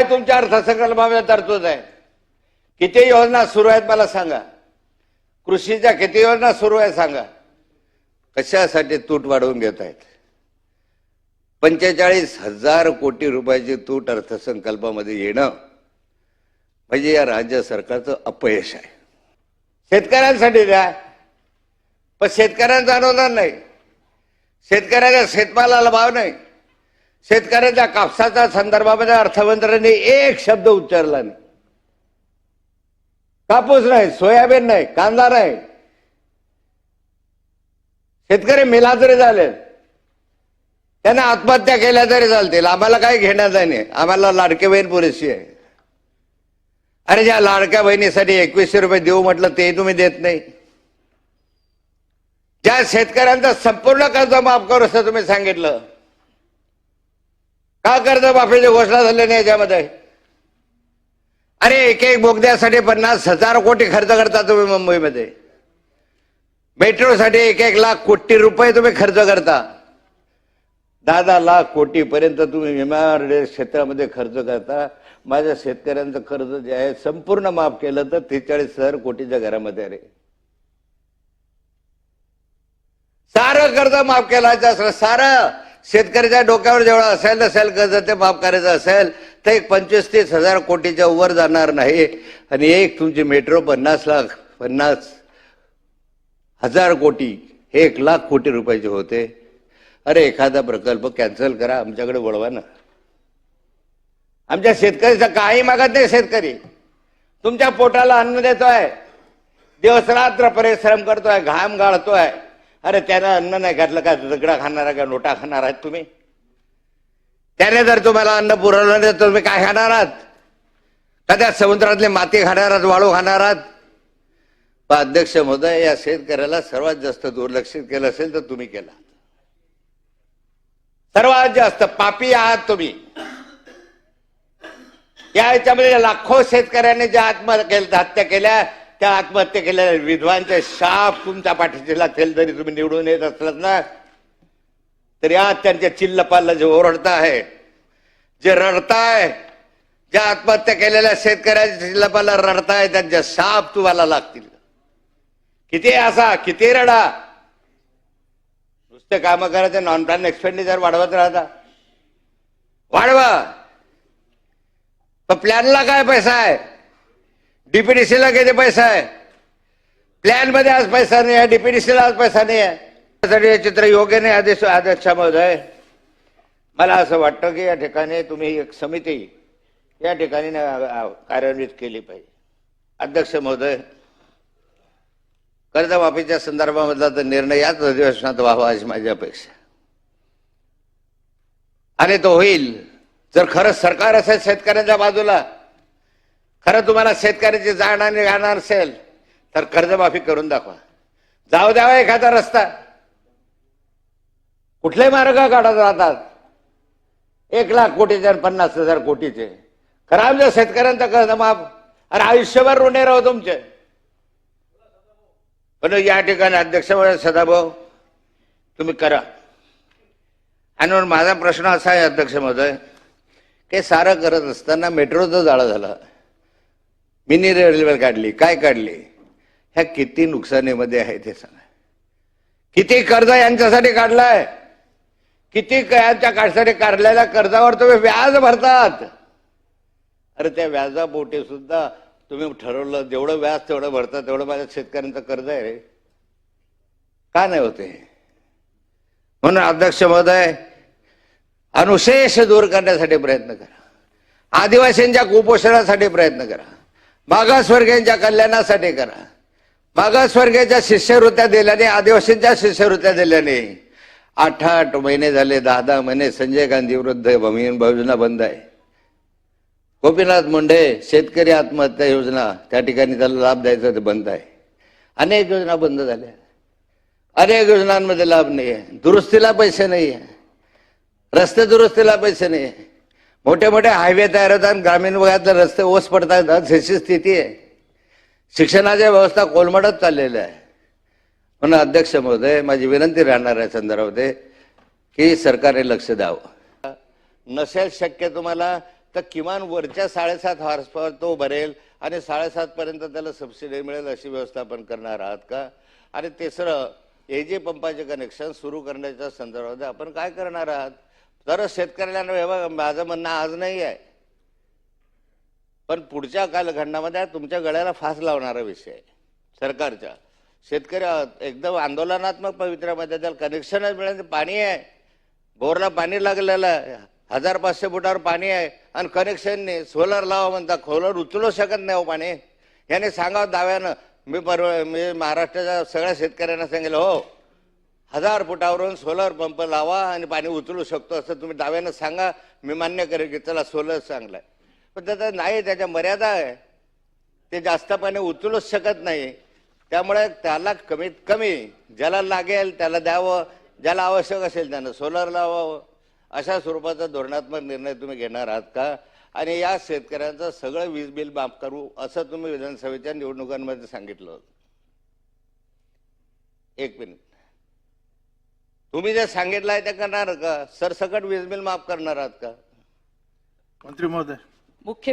काय तुमच्या अर्थसंकल्पामध्ये तरतूद आहे? किती योजना सुरू आहेत मला सांगा. कृषीच्या किती योजना सुरू आहे सांगा. कशासाठी तूट वाढवून घेत आहेत पंचेचाळीस हजार कोटी रुपयाची तूट अर्थसंकल्पामध्ये येणं म्हणजे या राज्य सरकारचं अपयश आहे. शेतकऱ्यांसाठी द्या. पण शेतकऱ्यांचं अनुदान नाही. शेतकऱ्याच्या शेतमालाला भाव नाही. शेतकऱ्याच्या कापसाच्या संदर्भामध्ये अर्थमंत्र्यांनी एक शब्द उच्चारला नाही. कापूस नाही सोयाबीन नाही कांदा नाही. शेतकरी मिला तरी झाले त्यांना आत्महत्या केल्या तरी चालतील. आम्हाला काही घेण्यात नाही. आम्हाला लाडके बहीण पुरेशी आहे. अरे ज्या लाडक्या बहिणीसाठी एकवीसशे रुपये देऊ म्हटलं ते तुम्ही देत नाही. ज्या शेतकऱ्यांचा संपूर्ण कर्ज माफ करू असं तुम्ही सांगितलं का कर्ज माफीची घोषणा झाली नाही याच्यामध्ये? अरे एक एक बोगद्यासाठी पन्नास हजार कोटी खर्च करता तुम्ही मुंबईमध्ये. मेट्रोसाठी एक एक लाख कोटी रुपये तुम्ही खर्च करता. दहा दहा लाख कोटीपर्यंत तुम्ही विमान क्षेत्रामध्ये खर्च करता. माझ्या शेतकऱ्यांचं कर्ज जे आहे संपूर्ण माफ केलं तर त्रेचाळीस हजार कोटीच्या घरामध्ये अरे. सारं कर्ज माफ केलायचं असलं सारं शेतकऱ्याच्या डोक्यावर जेवढं असेल नसेल कर्ज ते माफ करायचं असेल तर एक पंचवीस तीस हजार कोटीच्या वर जाणार नाही. आणि एक तुमची मेट्रो पन्नास लाख पन्नास हजार कोटी हे एक लाख कोटी रुपयाचे होते. अरे एखादा प्रकल्प कॅन्सल करा आमच्याकडे वळवा ना. आमच्या शेतकऱ्याचा काही मागत नाही शेतकरी. तुमच्या पोटाला अन्न देतोय दिवसरात्र परिश्रम करतोय घाम गाळतोय. अरे त्यानं अन्न नाही घातलं का? दगडा खाणार का? नोटा खाणार आहात तुम्ही? त्याने जर तुम्हाला अन्न पुरवलं नाही तर तुम्ही काय खाणार आहात? का त्या समुद्रातले माती खाणार आहात वाळू खाणार आहात? पण अध्यक्ष महोदय या शेतकऱ्याला सर्वात जास्त दुर्लक्षित केलं असेल तर तुम्ही केला. सर्वात जास्त पापी आहात तुम्ही. या याच्यामध्ये लाखो शेतकऱ्यांनी ज्या आत्महत्या केल्या हत्या केल्या त्या आत्महत्या केलेल्या विधवांचे शाप तुमच्या पाठीशी लागतील जरी तुम्ही निवडून येत असलात ना तरी आज त्यांच्या चिल्लपाला जे ओरडता आहे जे रडताय ज्या आत्महत्या केलेल्या शेतकऱ्याच्या चिल्लपाला रडताय त्यांच्या शाप तुम्हाला लागतील. किती असा किती रडा. नुसते काम करायचं नॉन प्लॅन एक्सपेंडिचर वाढवत राहता. वाढवा. प्लॅनला काय पैसा आहे? डीपीडीसीला किती पैसा आहे. प्लॅनमध्ये आज पैसा नाही आहे डीपीडीसीला आज पैसा नाही आहे. त्यासाठी हे चित्र योग्य नाही आदेश अध्यक्ष महोदय मला असं वाटतं की या ठिकाणी तुम्ही एक समिती या ठिकाणी ना, कार्यान्वित केली पाहिजे. अध्यक्ष महोदय कर्जमाफीच्या संदर्भामधला तर निर्णय याच अधिवेशनात व्हावा अशी माझी अपेक्षा आणि तो होईल. जर खरंच सरकार असेल शेतकऱ्यांच्या बाजूला खरं तुम्हाला शेतकऱ्याची जाण आणि गाणार असेल तर कर्जमाफी करून दाखवा. जाऊ द्यावा हो एखादा रस्ता. कुठले मार्ग काढत राहतात? एक लाख कोटीचे आणि पन्नास हजार कोटीचे. खरं आमच्या शेतकऱ्यांचा कर्जमाफ अरे आयुष्यभर ऋणे राहू तुमचे. पण या ठिकाणी अध्यक्ष सदाभाऊ तुम्ही करा. आणि म्हणून माझा प्रश्न असा आहे अध्यक्ष महोदय की सारं करत असताना मेट्रोचं जाळं झालं. मिनी रेल्वे काढली. काय काढली? ह्या किती नुकसानीमध्ये आहे ते सांगा. किती कर्ज यांच्यासाठी काढलाय? किती यांच्या काढसाठी काढलेल्या कर्जावर तुम्ही व्याज भरतात? अरे त्या व्याजापोटी सुद्धा तुम्ही ठरवलं जेवढं व्याज तेवढं भरतात तेवढं माझ्या शेतकऱ्यांचं कर्ज आहे रे. का नाही होते म्हणून अध्यक्ष महोदय अनुशेष दूर करण्यासाठी प्रयत्न करा. आदिवासींच्या कुपोषणासाठी प्रयत्न करा. मागासवर्गीयांच्या कल्याणासाठी करा. मागासवर्गीयांच्या शिष्यवृत्त्या दिल्याने आदिवासींच्या शिष्यवृत्त्या दिल्याने आठ आठ महिने झाले दहा दहा महिने संजय गांधी विरुद्ध भूमिहीन योजना बंद आहे. गोपीनाथ मुंडे शेतकरी आत्महत्या योजना त्या ठिकाणी त्याला लाभ द्यायचा ते बंद आहे. अनेक योजना बंद झाल्या. अनेक योजनांमध्ये लाभ नाही आहे दुरुस्तीला पैसे नाही आहे रस्ते दुरुस्तीला पैसे नाही आहे मोठे मोठे हायवे तयार होतात. ग्रामीण भागातले रस्ते ओस पडतात. जशी स्थिती आहे. शिक्षणाच्या व्यवस्था कोलमडत चाललेल्या आहे. म्हणून अध्यक्ष महोदय माझी विनंती राहणार आहे संदर्भामध्ये की सरकारने लक्ष द्यावं. नसेल शक्य तुम्हाला तर किमान वरच्या साडेसात हॉर्स पॉवर तो भरेल आणि साडेसात पर्यंत त्याला सबसिडी मिळेल अशी व्यवस्थापन करणार आहात का? आणि तिसरं एजे पंपाचे कनेक्शन सुरू करण्याच्या संदर्भात आपण काय करणार आहात? तरच शेतकऱ्यांना माझं म्हणणं आज नाही आहे. पण पुढच्या कालखंडामध्ये तुमच्या गळ्याला फास लावणारा विषय आहे सरकारच्या. शेतकरी एकदम आंदोलनात्मक पवित्र्यामध्ये त्याला कनेक्शनच मिळेल पाणी आहे. बोरला पाणी लागलेलं आहे. हजार पाचशे फुटावर पाणी आहे. आणि कनेक्शन नाही. सोलर लावा म्हणता खोलर उचलू शकत नाही हो पाणी. याने सांगावं दाव्यानं. मी परवा मी महाराष्ट्राच्या सगळ्या शेतकऱ्यांना सांगितलं हो हजार फुटावरून सोलर पंप लावा आणि पाणी उचलू शकतो असं तुम्ही दाव्यानं सांगा. मी मान्य करेल की चला सोलर चांगलं आहे पण त्याचा नाही त्याच्या मर्यादा आहे. ते जास्त पाणी उचलूच शकत नाही. त्यामुळे त्याला कमीत कमी ज्याला लागेल त्याला द्यावं. ज्याला आवश्यक असेल त्यानं सोलर लावावं. अशा स्वरूपाचा धोरणात्मक निर्णय तुम्ही घेणार आहात का? आणि या शेतकऱ्यांचं सगळं वीज बिल माफ करू असं तुम्ही विधानसभेच्या निवडणुकांमध्ये सांगितलं होतं. एक मिनिट. तुम्ही जे सांगितलं आहे ते करणार का? सरसकट वीज बिल माफ करणार आहात का? मंत्री महोदय. मुख्यमंत्री